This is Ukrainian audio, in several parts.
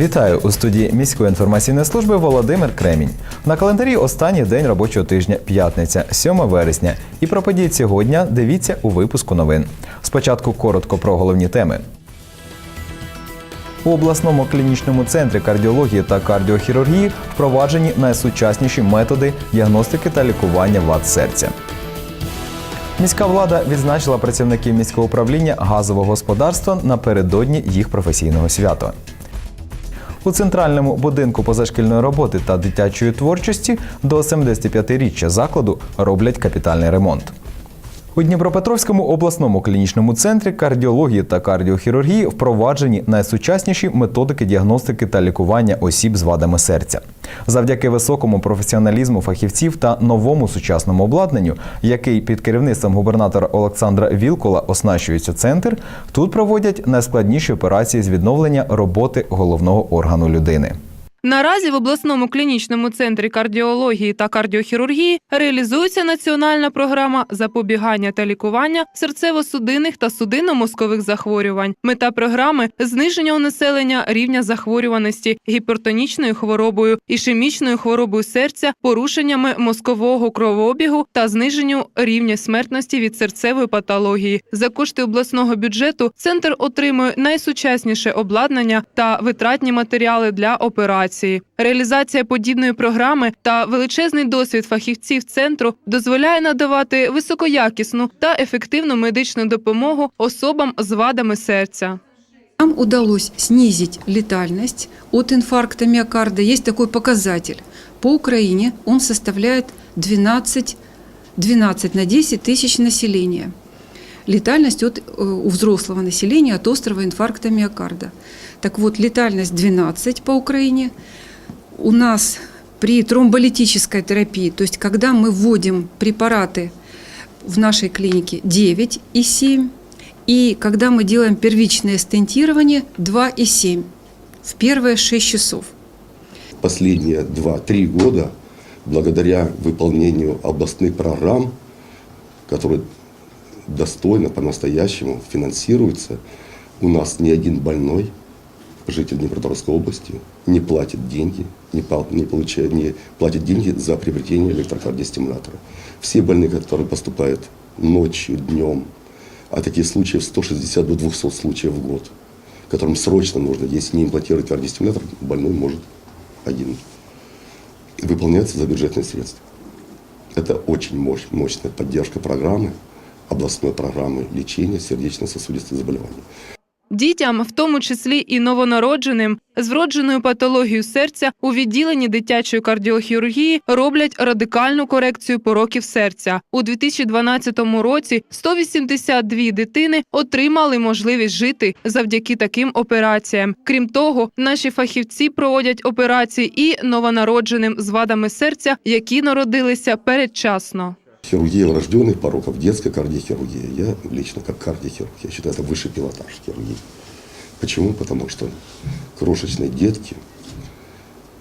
Вітаю у студії міської інформаційної служби Володимир Кремінь. На календарі останній день робочого тижня п'ятниця, 7 вересня. І про події цього дня дивіться у випуску новин. Спочатку коротко про головні теми. У обласному клінічному центрі кардіології та кардіохірургії впроваджені найсучасніші методи діагностики та лікування вад серця. Міська влада відзначила працівників міського управління газового господарства напередодні їх професійного свята. У центральному будинку позашкільної роботи та дитячої творчості до 75-річчя закладу роблять капітальний ремонт. У Дніпропетровському обласному клінічному центрі кардіології та кардіохірургії впроваджені найсучасніші методики діагностики та лікування осіб з вадами серця. Завдяки високому професіоналізму фахівців та новому сучасному обладнанню, який під керівництвом губернатора Олександра Вілкола оснащується центр, тут проводять найскладніші операції з відновлення роботи головного органу людини. Наразі в обласному клінічному центрі кардіології та кардіохірургії реалізується національна програма запобігання та лікування серцево-судинних та судинно-мозкових захворювань. Мета програми зниження у населення рівня захворюваності гіпертонічною хворобою, ішемічною хворобою серця, порушеннями мозкового кровообігу та зниженню рівня смертності від серцевої патології. За кошти обласного бюджету центр отримує найсучасніше обладнання та витратні матеріали для операції. Реалізація подібної програми та величезний досвід фахівців центру дозволяє надавати високоякісну та ефективну медичну допомогу особам з вадами серця. Нам удалось снизить летальность от инфаркта миокарда. Есть такой показатель. По Украине он составляет 12, 12 на 10 тысяч населения. Летальность от, э, у взрослого населения от острого инфаркта миокарда. Так вот, летальность 12 по Украине. У нас при тромболитической терапии, то есть когда мы вводим препараты в нашей клинике 9 и 7, и когда мы делаем первичное стентирование 2,7 в первые 6 часов. Последние 2-3 года, благодаря выполнению областных программ, которые достойно по-настоящему финансируются, у нас ни один больной, житель Днепропетровской области, не платит деньги, не, не, получает, не платит деньги за приобретение электрокардиостимулятора. Все больные, которые поступают ночью, днем, а таких случаев 160 до 200 случаев в год, которым срочно нужно, если не имплантировать кардиостимулятор, больной может один. Выполняется за бюджетные средства. Это очень мощь- мощная поддержка программы, областной программы лечения сердечно-сосудистых заболеваний. Дітям, в тому числі і новонародженим, з вродженою патологією серця у відділенні дитячої кардіохірургії роблять радикальну корекцію пороків серця. У 2012 році 182 дитини отримали можливість жити завдяки таким операціям. Крім того, наші фахівці проводять операції і новонародженим з вадами серця, які народилися передчасно. Хирургия врожденных пороков, детская кардиохирургия. Я лично как кардиохирург, я считаю, это высший пилотаж хирургии. Почему? Потому что крошечные детки,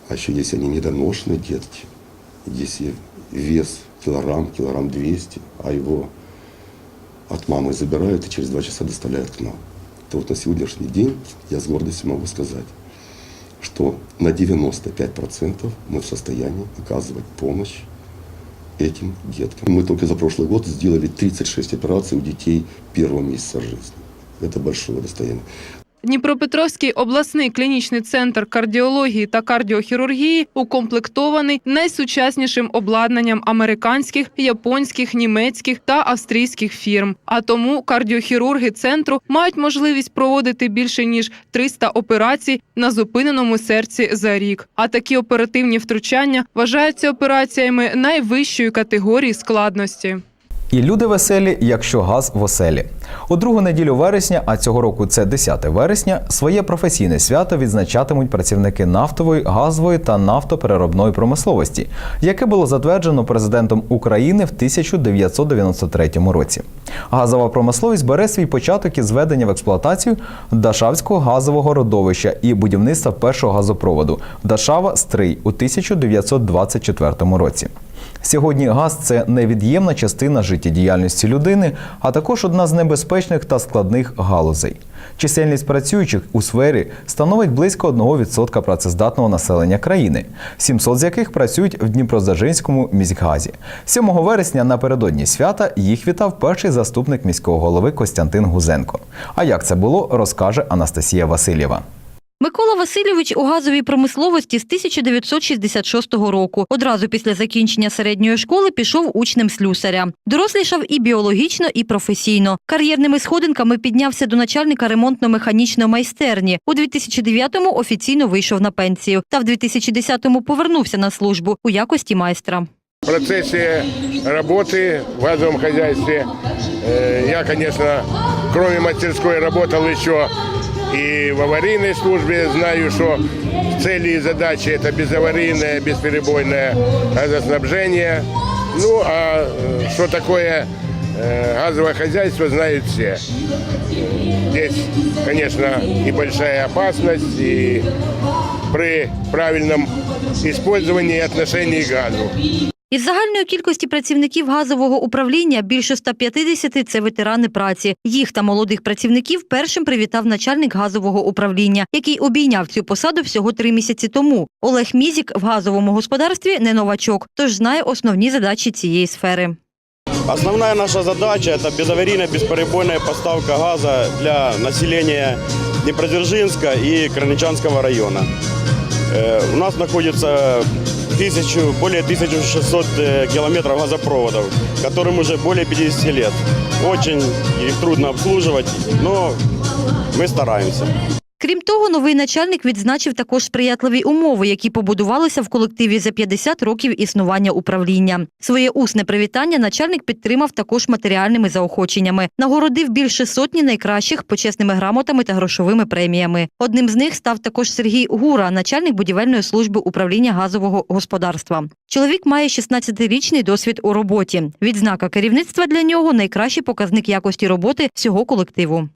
а еще если они недоношенные детки, если вес килограмм, килограмм 200, а его от мамы забирают и через два часа доставляют к нам, то вот на сегодняшний день я с гордостью могу сказать, что на 95% мы в состоянии оказывать помощь этим деткам. Мы только за прошлый год сделали 36 операций у детей первого месяца жизни. Это большое расстояние. Дніпропетровський обласний клінічний центр кардіології та кардіохірургії укомплектований найсучаснішим обладнанням американських, японських, німецьких та австрійських фірм. А тому кардіохірурги центру мають можливість проводити більше ніж 300 операцій на зупиненому серці за рік. А такі оперативні втручання вважаються операціями найвищої категорії складності. І люди веселі, якщо газ в оселі. У другу неділю вересня, а цього року це 10 вересня, своє професійне свято відзначатимуть працівники нафтової, газової та нафтопереробної промисловості, яке було затверджено президентом України в 1993 році. Газова промисловість бере свій початок із введення в експлуатацію Дашавського газового родовища і будівництва першого газопроводу Дашава Стрий у 1924 році. Сьогодні газ це невід'ємна частина життєдіяльності людини, а також одна з небезпечних та складних галузей. Чисельність працюючих у сфері становить близько 1% працездатного населення країни, 700 з яких працюють в Дніпродзержинському міськгазі. 7 вересня напередодні свята їх вітав перший заступник міського голови Костянтин Гузенко. А як це було, розкаже Анастасія Васильєва. Микола Васильович у газовій промисловості з 1966 року. Одразу після закінчення середньої школи пішов учнем слюсаря. Дорослішав і біологічно, і професійно. Кар'єрними сходинками піднявся до начальника ремонтно-механічної майстерні. У 2009-му офіційно вийшов на пенсію. Та в 2010-му повернувся на службу у якості майстра. В процессе работы в газовом хозяйстве я, конечно, кроме мастерской работал еще и в аварийной службе. Знаю, что цели и задачи это безаварийное, бесперебойное газоснабжение. Ну, а э, что такое э, газовое хозяйство, знают все. Здесь, конечно, и большая опасность, и при правильном использовании и отношении к газу. Із загальної кількості працівників газового управління більше 150 – це ветерани праці. Їх та молодих працівників першим привітав начальник газового управління, який обійняв цю посаду всього три місяці тому. Олег Мізік в газовому господарстві не новачок, тож знає основні задачі цієї сфери. Основная наша задача – это безаварийная, бесперебойная поставка газа для населения Днепродзержинска и Краничанского района. Э, У нас находится тысячу, более 1600 э, километров газопроводов, которым уже более 50 лет. Очень их трудно обслуживать, но мы стараемся. Крім того, новий начальник відзначив також сприятливі умови, які побудувалися в колективі за 50 років існування управління. Своє усне привітання начальник підтримав також матеріальними заохоченнями. Нагородив більше сотні найкращих почесними грамотами та грошовими преміями. Одним з них став також Сергій Гура, начальник будівельної служби управління газового господарства. Чоловік має 16-річний досвід у роботі. Відзнака керівництва для нього найкращий показник якості роботи всього колективу.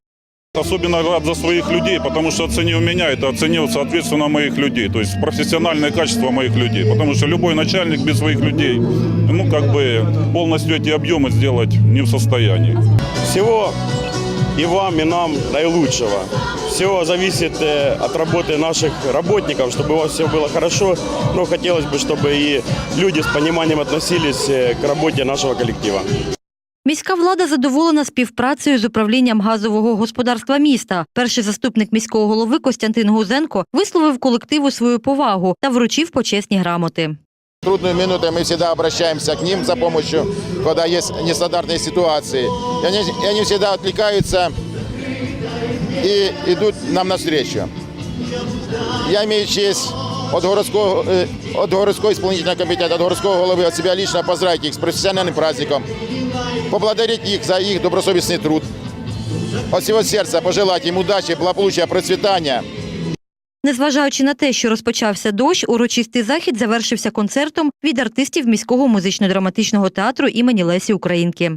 Особенно рад за своих людей, потому что оценил меня, это оценил, соответственно, моих людей. То есть профессиональное качество моих людей. Потому что любой начальник без своих людей, ну, как бы полностью эти объемы сделать не в состоянии. Всего и вам, и нам наилучшего. Все зависит э, от работы наших работников, чтобы у вас все было хорошо. Но хотелось бы, чтобы и люди с пониманием относились э, к работе нашего коллектива. Міська влада задоволена співпрацею з управлінням газового господарства міста. Перший заступник міського голови Костянтин Гузенко висловив колективу свою повагу та вручив почесні грамоти. В трудные минуты мы всегда обращаемся к ним за помощью, когда есть нестандартные ситуации. И они, и они всегда отвлекаются и идут нам навстречу. Я имею честь от городского, э, от городского исполнительного комитета, от городского головы, от себя лично поздравить их с профессиональным праздником, поблагодарить их за их добросовестный труд. От всего сердца пожелать им удачи, благополучия, процветания. Незважаючи на те, що розпочався дощ, урочистий захід завершився концертом від артистів міського музично-драматичного театру імені Лесі Українки.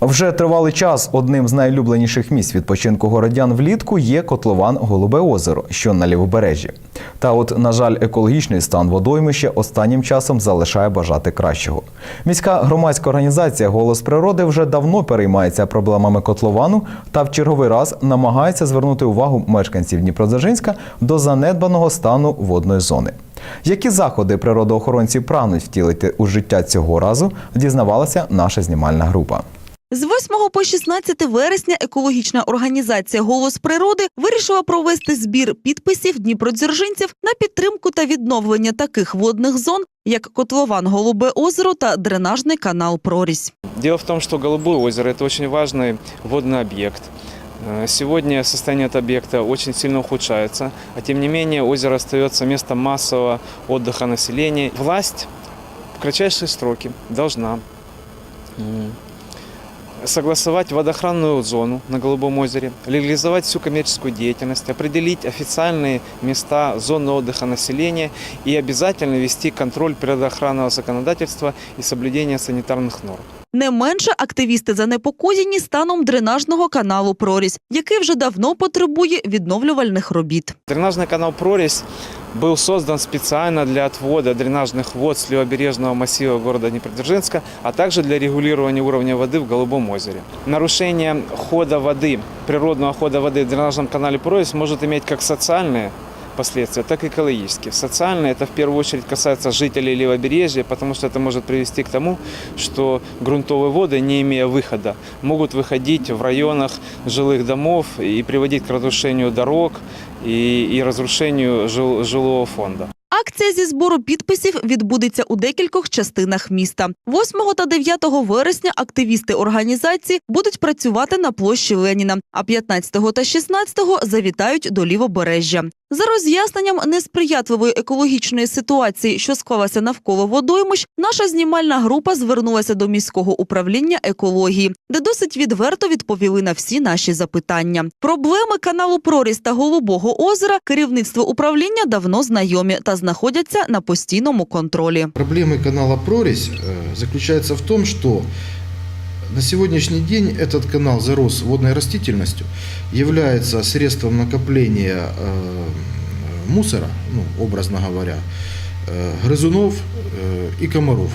Вже тривалий час одним з найлюбленіших місць відпочинку городян влітку є котлован Голубе озеро, що на лівобережжі. Та от, на жаль, екологічний стан водоймища останнім часом залишає бажати кращого. Міська громадська організація Голос природи вже давно переймається проблемами котловану та в черговий раз намагається звернути увагу мешканців Дніпродзержинська до занедбаного стану водної зони. Які заходи природоохоронці прагнуть втілити у життя цього разу, дізнавалася наша знімальна група. З 8 по 16 вересня екологічна організація Голос природи вирішила провести збір підписів дніпродзержинців на підтримку та відновлення таких водних зон, як котлован Голубе озеро та дренажний канал Прорізь. Дело в том, что Голубое озеро – это очень важный водный объект. Э, Сегодня состояние этого объекта очень сильно ухудшается, а тем не менее озеро остается местом массового отдыха населения. Власть в кратчайшие сроки должна м, согласовать водоохранную зону на Голубом озере, легализовать всю коммерческую деятельность, определить официальные места, зоны отдыха населения и обязательно вести контроль природоохранного законодательства и соблюдения санитарных норм. Не менше активісти занепокоєні станом дренажного каналу Прорізь, який вже давно потребує відновлювальних робіт. Дренажный канал «Прорезь» был создан специально для отвода дренажных вод с левобережного массива города Днепродзержинска, а также для регулирования уровня воды в Голубом озере. Нарушение хода воды, природного хода воды в дренажном канале «Прорезь» может иметь как социальные последствия, так и экологические. Социальные это в первую очередь касается жителей левобережья, потому что это может привести к тому, что грунтовые воды, не имея выхода, могут выходить в районах жилых домов и приводить к разрушению дорог и, и разрушению жил- жилого фонда. Акція зі збору підписів відбудеться у декількох частинах міста. 8 та 9 вересня активісти організації будуть працювати на площі Леніна, а 15 та 16 завітають до Лівобережжя. За роз'ясненням несприятливої екологічної ситуації, що склалася навколо водоймищ, наша знімальна група звернулася до міського управління екології, де досить відверто відповіли на всі наші запитання. Проблеми каналу Проріс та Голубого озера керівництво управління давно знайомі та знаходяться на постійному контролі. Проблемы канала Прорезь э, заключается в том, что на сегодняшний день этот канал зарос водной растительностью, является средством накопления э, мусора, ну, образно говоря, э, грызунов э, и комаров.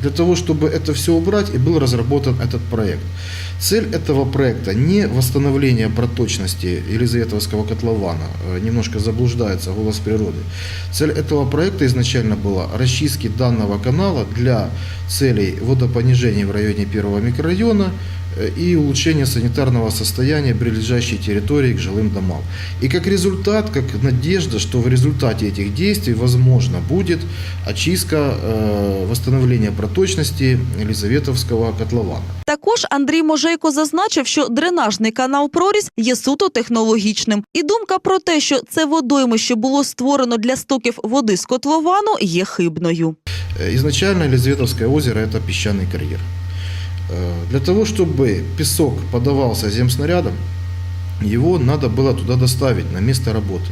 Для того, чтобы это все убрать, и был разработан этот проект. Цель этого проекта не восстановление проточности Елизаветовского котлована, э, немножко заблуждается голос природы. Цель этого проекта изначально была расчистки данного канала для целей водопонижения в районе первого микрорайона э, и улучшения санитарного состояния прилежащей территории к жилым домам. И как результат, как надежда, что в результате этих действий возможно будет очистка, э, восстановление проточности Елизаветовского котлована. Також Андрій Можейко зазначив, що дренажний канал Проріс є суто технологічним. І думка про те, що це водоймище було створено для стоків води з котловану, є хибною. Э, Изначально Елизаветовское озеро – это песчаный карьер. Э, Для того, чтобы песок подавался земснарядом, его надо было туда доставить на место работы.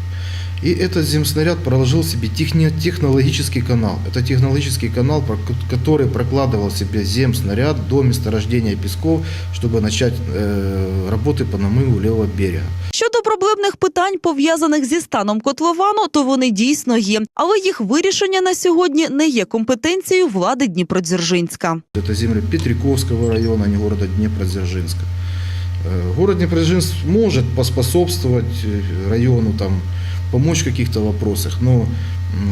И этот земснаряд проложил себе техни- технологический канал. Это технологический канал, про- который прокладывал себе земснаряд до месторождения песков, чтобы начать э, работы по намыву левого берега. Щодо проблемних питань, пов'язаних зі станом котловану, то вони дійсно є, але їх вирішення на сьогодні не є компетенцією влади Дніпродзержинська. Это земли Петриковского района, а не города Днепродзержинска. Э, Город Днепродзержинск может поспособствовать э, району, там, помочь в каких-то вопросах, но м,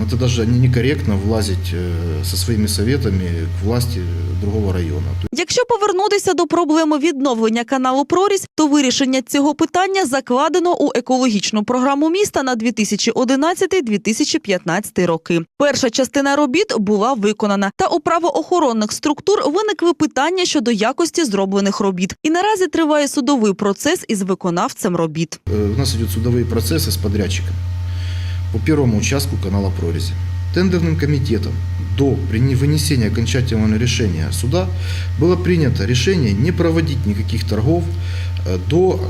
это даже не- некорректно влазить э, со своими советами к власти другого района. Якщо повернутися до проблеми відновлення каналу Проріс, то вирішення цього питання закладено у екологічну програму міста на 2011-2015 роки. Перша частина робіт була виконана, та у правоохоронних структур виникли питання щодо якості зроблених робіт. І наразі триває судовий процес із виконавцем робіт. Э, У нас идут судовые процессы с подрядчиком По первому участку канала Прорези. Тендерным комитетом до вынесения окончательного решения суда было принято решение не проводить никаких торгов э, до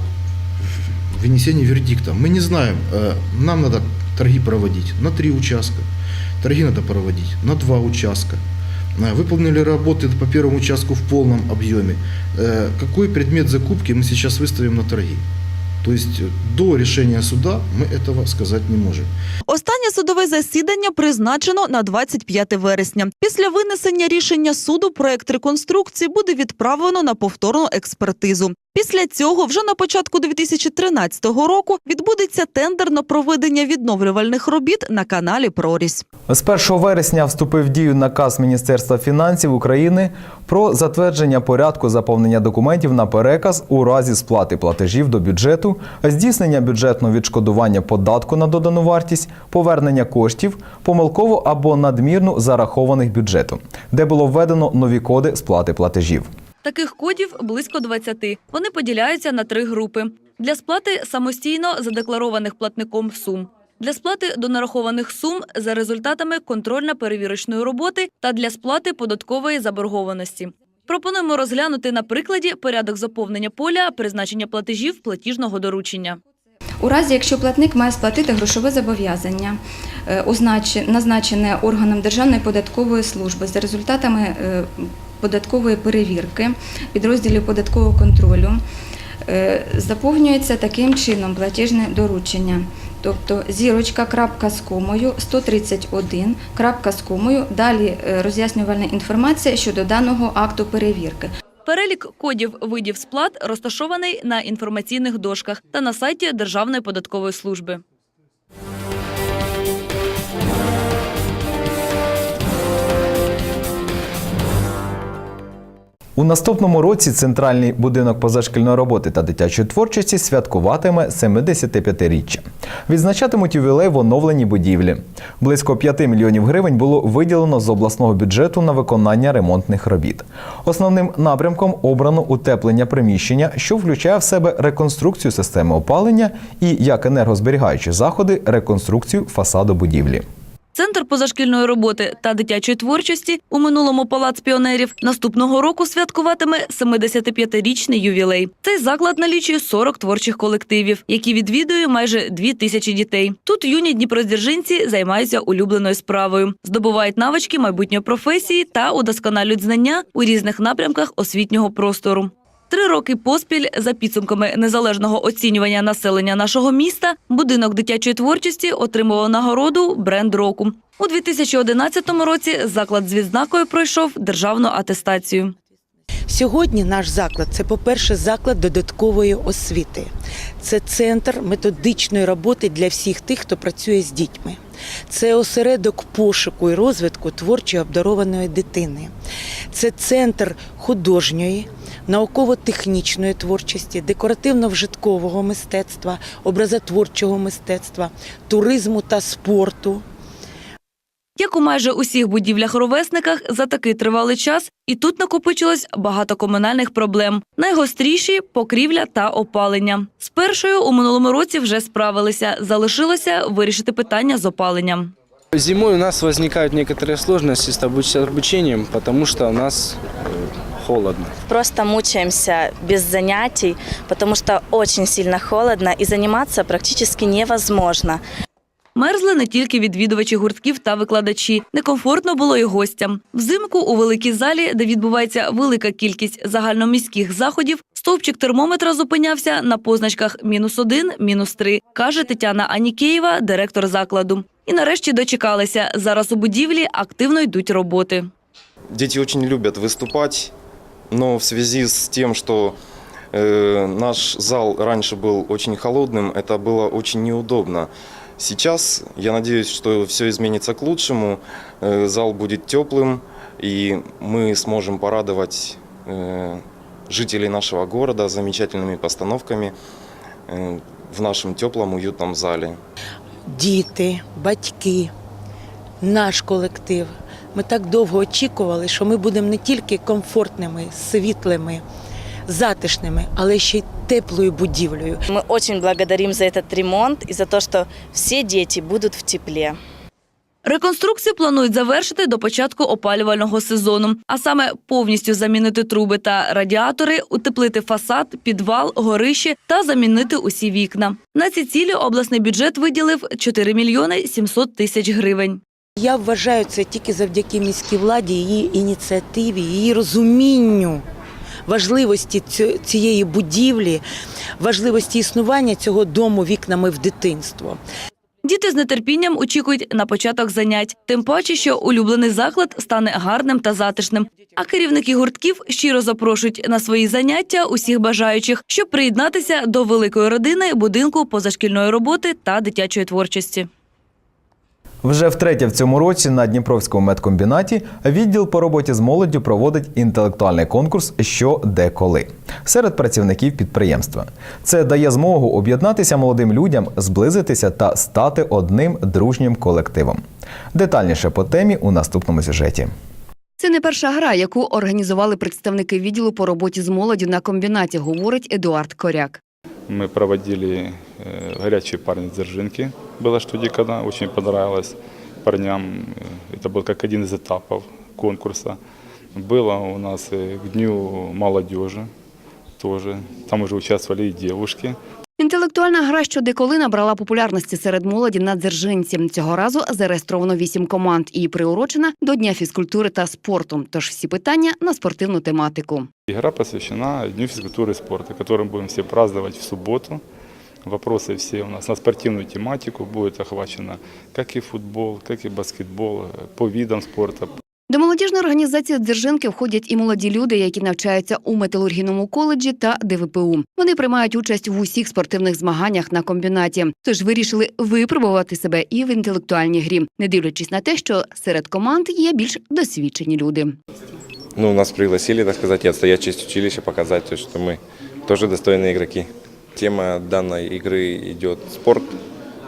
вынесения вердикта. Мы не знаем, э, нам надо торги проводить на три участка, торги надо проводить на два участка. Э, Выполнили работы по первому участку в полном объеме. Какой предмет закупки мы сейчас выставим на торги? То есть э, до решения суда мы этого сказать не можем. Останнє судове засідання призначено на 25 вересня. Після винесення рішення суду проект реконструкції буде відправлено на повторну експертизу. Після цього, вже на початку 2013 року, відбудеться тендер на проведення відновлювальних робіт на каналі Проріс. З 1 вересня вступив в дію наказ Міністерства фінансів України про затвердження порядку заповнення документів на переказ у разі сплати платежів до бюджету, здійснення бюджетного відшкодування податку на додану вартість, повернення коштів, помилково або надмірно зарахованих бюджету, де було введено нові коди сплати платежів. Таких кодів близько 20. Вони поділяються на три групи. Для сплати самостійно задекларованих платником сум. для сплати до нарахованих сум за результатами контрольно-перевірочної роботи та для сплати податкової заборгованості. Пропонуємо розглянути на прикладі порядок заповнення поля призначення платежів платіжного доручення. У разі, якщо платник має сплатити грошове зобов'язання, е, назначене органом Державної податкової служби за результатами е, податкової перевірки підрозділів податкового контролю, е, заповнюється таким чином платіжне доручення. Тобто зірочка, крапка з комою, 131, крапка з комою, далі е, роз'яснювальна інформація щодо даного акту перевірки. Перелік кодів видів сплат розташований на інформаційних дошках та на сайті Державної податкової служби. У наступному році центральний будинок позашкільної роботи та дитячої творчості святкуватиме 75-річчя. Відзначатимуть ювілей в оновленій будівлі. Близько 5 мільйонів гривень було виділено з обласного бюджету на виконання ремонтних робіт. Основним напрямком обрано утеплення приміщення, що включає в себе реконструкцію системи опалення і як енергозберігаючі заходи реконструкцію фасаду будівлі. Центр позашкільної роботи та дитячої творчості у минулому палац піонерів наступного року святкуватиме 75-річний ювілей. Цей заклад налічує 40 творчих колективів, які відвідує майже 2 тисячі дітей. Тут юні дніпродзержинці займаються улюбленою справою, здобувають навички майбутньої професії та удосконалюють знання у різних напрямках освітнього простору. Три роки поспіль, за підсумками незалежного оцінювання населення нашого міста, будинок дитячої творчості отримував нагороду бренд року. У 2011 році заклад з відзнакою пройшов державну атестацію. Сьогодні наш заклад це, по-перше, заклад додаткової освіти. Це центр методичної роботи для всіх тих, хто працює з дітьми. Це осередок пошуку і розвитку творчо обдарованої дитини. Це центр художньої, науково-технічної творчості, декоративно-вжиткового мистецтва, образотворчого мистецтва, туризму та спорту. Як у майже усіх будівлях-ровесниках, за такий тривалий час і тут накопичилось багато комунальних проблем. Найгостріші покрівля та опалення. З першою у минулому році вже справилися. Залишилося вирішити питання з опаленням. Зимой у нас возникают некоторые сложности с обуч- обучением, потому что у нас э, холодно. Просто мучаемся без занятий, потому что очень сильно холодно и заниматься практически невозможно. Мерзли не тільки відвідувачі гуртків та викладачі. Некомфортно було і гостям. Взимку у великій залі, де відбувається велика кількість загальноміських заходів, стовпчик термометра зупинявся на позначках мінус один, мінус три, каже Тетяна Анікеєва, директор закладу. І нарешті дочекалися. Зараз у будівлі активно йдуть роботи. Дети очень любят выступать, но в связи с тем, что э, наш зал раньше был очень холодным, это было очень неудобно. Сейчас я надеюсь, что все изменится к лучшему, э, зал будет теплым, и мы сможем порадовать э, жителей нашего города замечательными постановками э, в нашем теплом, уютном зале. Діти, батьки, наш колектив. Ми так довго очікували, що ми будемо не тільки комфортними, світлими, затишними, але ще й теплою будівлею. Мы очень благодарим за этот ремонт и за то, что все дети будут в тепле. Реконструкцію планують завершити до початку опалювального сезону, а саме повністю замінити труби та радіатори, утеплити фасад, підвал, горище та замінити усі вікна. На ці цілі обласний бюджет виділив 4 мільйони 700 тисяч гривень. Я вважаю це тільки завдяки міській владі, її ініціативі, її розумінню важливості цієї будівлі, важливості існування цього дому вікнами в дитинство. Діти з нетерпінням очікують на початок занять, тим паче, що улюблений заклад стане гарним та затишним. А керівники гуртків щиро запрошують на свої заняття усіх бажаючих, щоб приєднатися до великої родини будинку позашкільної роботи та дитячої творчості. Вже втретє в цьому році на Дніпровському медкомбінаті відділ по роботі з молоддю проводить інтелектуальний конкурс Що де коли серед працівників підприємства. Це дає змогу об'єднатися молодим людям, зблизитися та стати одним дружнім колективом. Детальніше по темі у наступному сюжеті. Це не перша гра, яку організували представники відділу по роботі з молоддю на комбінаті, говорить Едуард Коряк. Мы проводили э, горячие парни Дзержинки. Было что когда очень понравилось парням. Э, Это был как один из этапов конкурса. Было у нас э, к Дню молодежи тоже. Там уже участвовали и девушки. Інтелектуальна гра щодеколи набрала популярності серед молоді на дзержинці. Цього разу зареєстровано вісім команд і приурочена до Дня фізкультури та спорту. Тож всі питання на спортивну тематику. Игра посвящена Дню физкультуры и спорта, который мы будем все праздновать в субботу. Вопросы все у нас на спортивную тематику будет охвачено как и футбол, как и баскетбол, э, по видам спорта, До молодіжної організації Дзержинки входять і молоді люди, які навчаються у металургійному коледжі та ДВПУ. Вони приймають участь в усіх спортивних змаганнях на комбінаті. Тож вирішили випробувати себе і в інтелектуальній грі, не дивлячись на те, що серед команд є більш досвідчені люди. Ну, нас пригласили, так сказать, и отстоять честь училища, показать, то, что мы тоже достойные игроки. Тема данной игры идет спорт,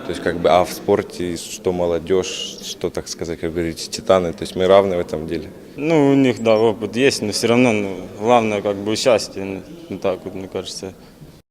то есть как бы, а в спорте что молодежь, что, так сказать, как говорите, титаны, то есть мы равны в этом деле. Ну, у них, да, опыт есть, но все равно, ну, главное, как бы, участие, ну, ну, так вот, мне кажется.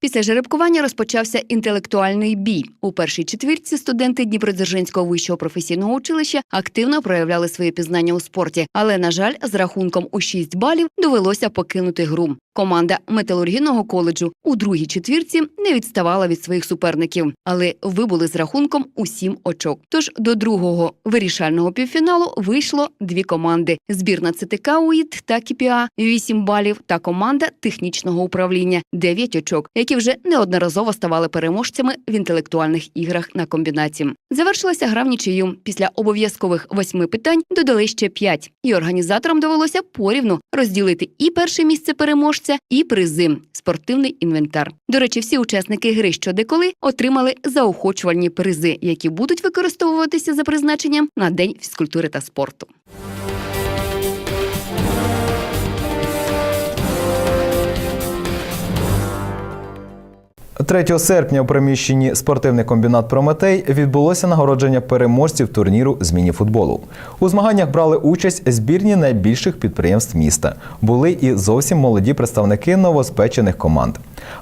Після жеребкування розпочався інтелектуальний бій. У першій четвірці студенти Дніпродзержинського вищого професійного училища активно проявляли своє пізнання у спорті, але, на жаль, з рахунком у 6 балів довелося покинути гру. Команда металургійного коледжу у другій четвірці не відставала від своїх суперників, але вибули з рахунком у 7 очок. Тож до другого вирішального півфіналу вийшло дві команди: збірна ЦТК УІД та КІПІА 8 балів та команда технічного управління 9 очок, які вже неодноразово ставали переможцями в інтелектуальних іграх на комбінаті. Завершилася гра в нічию. Після обов'язкових восьми питань додали ще п'ять, і організаторам довелося порівну розділити і перше місце переможця, і призи спортивний інвентар. До речі, всі учасники гри щодеколи отримали заохочувальні призи, які будуть використовуватися за призначенням на день фізкультури та спорту. 3 серпня у приміщенні спортивний комбінат Прометей відбулося нагородження переможців турніру з міні-футболу. У змаганнях брали участь збірні найбільших підприємств міста. Були і зовсім молоді представники новоспечених команд.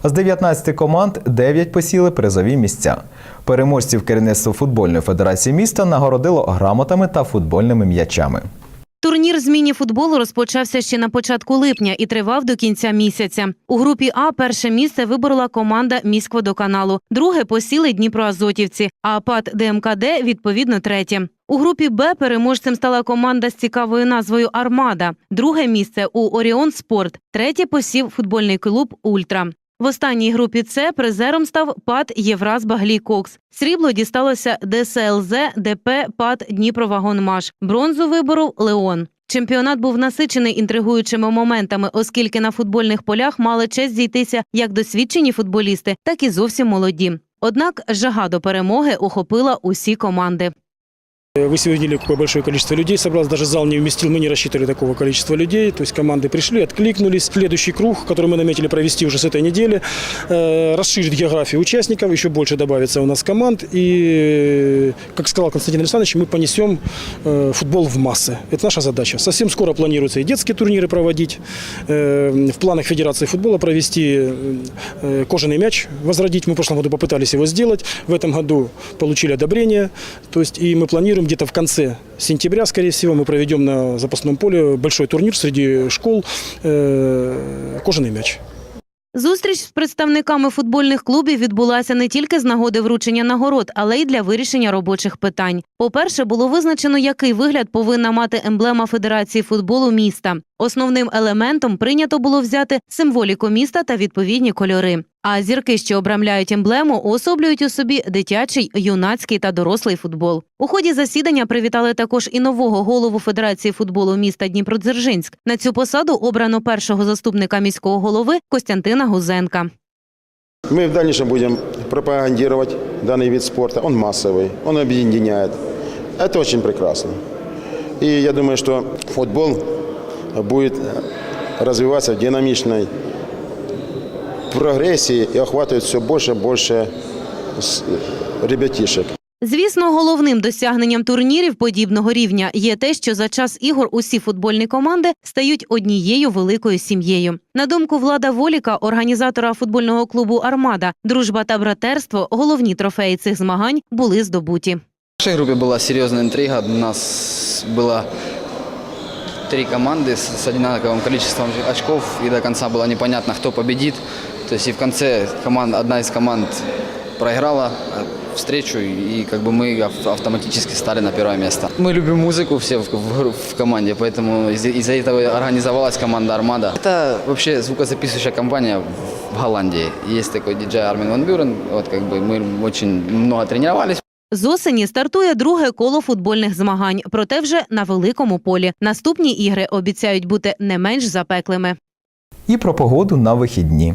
З 19 команд 9 посіли призові місця. Переможців керівництво футбольної федерації міста нагородило грамотами та футбольними м'ячами. Турнір з міні-футболу розпочався ще на початку липня і тривав до кінця місяця. У групі А перше місце виборола команда міськводоканалу, друге посіли Дніпроазотівці, а ПАД ДМКД відповідно третє. У групі Б переможцем стала команда з цікавою назвою Армада. Друге місце у Оріон Спорт, третє посів футбольний клуб Ультра. В останній групі С призером став ПАД Євраз Баглій Кокс. Срібло дісталося ДСЛЗ ДП ПАД Дніпровагонмаш. Бронзу виборов Леон. Чемпіонат був насичений інтригуючими моментами, оскільки на футбольних полях мали честь зійтися як досвідчені футболісти, так і зовсім молоді. Однак жага до перемоги охопила усі команди. Вы сегодня видели, какое большое количество людей собралось. Даже зал не вместил, мы не рассчитывали такого количества людей. То есть команды пришли, откликнулись. Следующий круг, который мы наметили провести уже с этой недели, э, расширит географию участников, еще больше добавится у нас команд. И, как сказал Константин Александрович, мы понесем э, футбол в массы. Это наша задача. Совсем скоро планируется и детские турниры проводить. Э, в планах Федерации футбола провести кожаный мяч, возродить. Мы в прошлом году попытались его сделать. В этом году получили одобрение. То есть и мы планируем где-то в конце сентября, скорее всего, мы проведем на запасном поле большой турнир среди школ э, «Кожаный мяч». Зустріч з представниками футбольних клубів відбулася не тільки з нагоди вручення нагород, але й для вирішення робочих питань. По-перше, було визначено, який вигляд повинна мати емблема Федерації футболу міста. Основним елементом прийнято було взяти символіку міста та відповідні кольори. А зірки, що обрамляють емблему, уособлюють у собі дитячий, юнацький та дорослий футбол. У ході засідання привітали також і нового голову Федерації футболу міста Дніпродзержинськ. На цю посаду обрано першого заступника міського голови Костянтина Гузенка. Мы в дальнейшем будем пропагандировать данный вид спорта. Он массовый, он объединяет. Это очень прекрасно. И я думаю, что футбол будет развиваться в динамичной прогрессии и охватывать все больше и больше с- ребятишек. Звісно, головним досягненням турнірів подібного рівня є те, що за час ігор усі футбольні команди стають однією великою сім'єю. На думку Влада Воліка, організатора футбольного клубу Армада, дружба та братерство, головні трофеї цих змагань були здобуті. В нашей группе была серьезная интрига. У нас было три команды с с одинаковым количеством очков, и до конца было непонятно, кто победит. То есть и в конце команда, одна из команд проиграла э, встречу, и как бы мы ав- автоматически стали на первое место. Мы любим музыку все в, в в команде, поэтому из- из-за этого организовалась команда «Армада». Это вообще звукозаписывающая компания в Голландии. Есть такой диджей Армин Ван Бюрен. Вот как бы мы очень много тренировались. З осені стартує друге коло футбольних змагань, проте вже на великому полі. Наступні ігри обіцяють бути не менш запеклими. І про погоду на вихідні.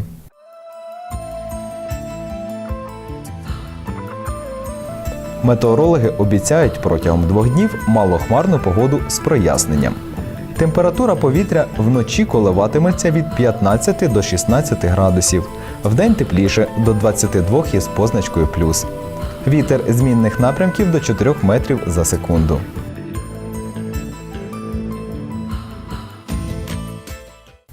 Метеорологи обіцяють протягом двох днів малохмарну погоду з проясненням. Температура повітря вночі коливатиметься від 15 до 16 градусів, вдень тепліше до 22 із позначкою плюс. Вітер змінних напрямків до 4 метрів за секунду.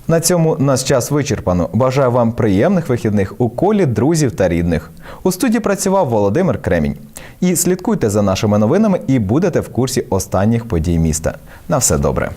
На цьому наш час вичерпано. Бажаю вам приємних вихідних у колі друзів та рідних. У студії працював Володимир Кремінь. І слідкуйте за нашими новинами і будете в курсі останніх подій міста. На все добре.